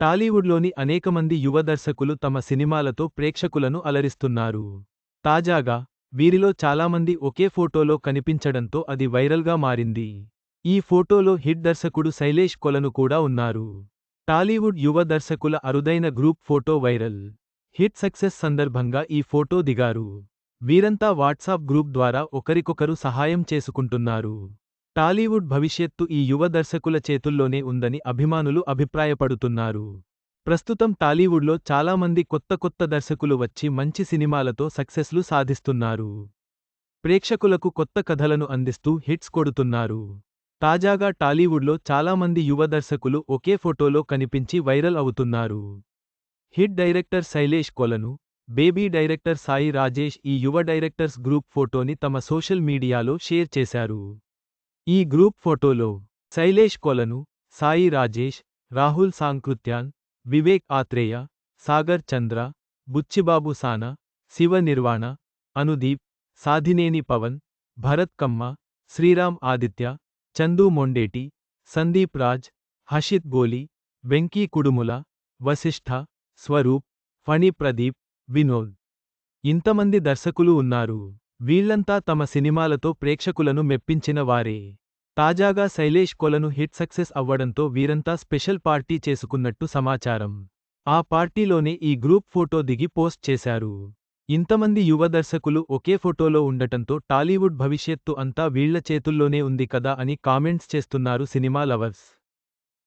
టాలీవుడ్లోని అనేకమంది యువ దర్శకులు తమ సినిమాలతో ప్రేక్షకులను అలరిస్తున్నారు. తాజాగా వీరిలో చాలామంది ఒకే ఫోటోలో కనిపించడంతో అది వైరల్గా మారింది. ఈ ఫోటోలో హిట్ దర్శకుడు శైలేష్ కొలను కూడా ఉన్నారు. టాలీవుడ్ యువ దర్శకుల అరుదైన group photo viral. Hit success సందర్భంగా ఈ ఫోటో దిగారు. వీరంతా వాట్సాప్ గ్రూప్ ద్వారా ఒకరికొకరు సహాయం చేసుకుంటున్నారు. టాలీవుడ్ భవిష్యత్తు ఈ యువ దర్శకుల చేతుల్లోనే ఉందని అభిమానులు అభిప్రాయపడుతున్నారు. ప్రస్తుతం టాలీవుడ్లో చాలామంది కొత్త కొత్త దర్శకులు వచ్చి మంచి సినిమాలతో సక్సెస్లు సాధిస్తున్నారు. ప్రేక్షకులకు కొత్త కథలను అందిస్తూ హిట్స్ కొడుతున్నారు. తాజాగా టాలీవుడ్లో చాలామంది యువ దర్శకులు ఒకే ఫోటోలో కనిపించి వైరల్ అవుతున్నారు. హిట్ డైరెక్టర్ శైలేష్ కొలను బేబీ డైరెక్టర్ సాయి రాజేష్ ఈ యువ డైరెక్టర్స్ గ్రూప్ ఫోటోని తమ సోషల్ మీడియాలో షేర్ చేశారు. ఈ గ్రూప్ ఫోటోలో శైలేష్ కొలను సాయి రాజేష్ రాహుల్ సాంకృత్యాన్ వివేక్ ఆత్రేయ సాగర్ చంద్ర బుచ్చిబాబు సానా శివ నిర్వాణ అనుదీప్ సాధినేని పవన్ భరత్ కమ్మ శ్రీరామ్ ఆదిత్య చందు మొండేటి సందీప్ రాజ్ హషిత్ గోలి వెంకీ కుడుముల వశిష్ఠ స్వరూప్ ఫణి ప్రదీప్ వినోద్. ఇంతమంది దర్శకులు ఉన్నారు. వీళ్ళంతా తమ సినిమాలతో ప్రేక్షకులను మెప్పించిన వారే. తాజాగా శైలేష్ కొలను హిట్ సక్సెస్ అవ్వడంతో వీరంతా స్పెషల్ పార్టీ చేసుకున్నట్టు సమాచారం. ఆ పార్టీలోనే ఈ గ్రూప్ ఫోటో దిగి పోస్ట్ చేశారు. ఇంతమంది యువ దర్శకులు ఒకే ఫోటోలో ఉండటంతో టాలీవుడ్ భవిష్యత్తు అంతా వీళ్ళ చేతుల్లోనే ఉంది కదా అని కామెంట్స్ చేస్తున్నారు సినిమా లవర్స్.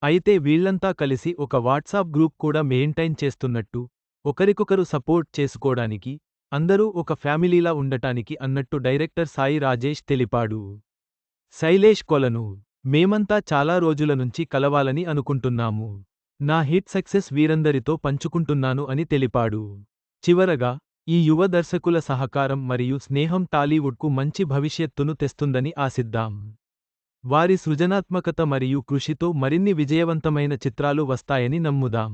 అయితే వీళ్ళంతా కలిసి ఒక వాట్సాప్ గ్రూప్ కూడా మెయింటైన్ చేస్తున్నట్టు ఒకరికొకరు సపోర్ట్ చేసుకోడానికి అందరూ ఒక ఫ్యామిలీలా ఉండటానికి అన్నట్టు డైరెక్టర్ సాయి రాజేష్ తెలిపాడు. శైలేష్ కొలను మేమంతా చాలా రోజుల నుంచి కలవాలని అనుకుంటున్నాము. నా హిట్ సక్సెస్ వీరందరితో పంచుకుంటున్నాను అని తెలిపాడు. చివరగా ఈ యువ దర్శకుల సహకారం మరియు స్నేహం టాలీవుడ్కు మంచి భవిష్యత్తును తెస్తుందని ఆశిద్దాం. వారి సృజనాత్మకత మరియు కృషితో మరిన్ని విజయవంతమైన చిత్రాలు వస్తాయని నమ్ముదాం.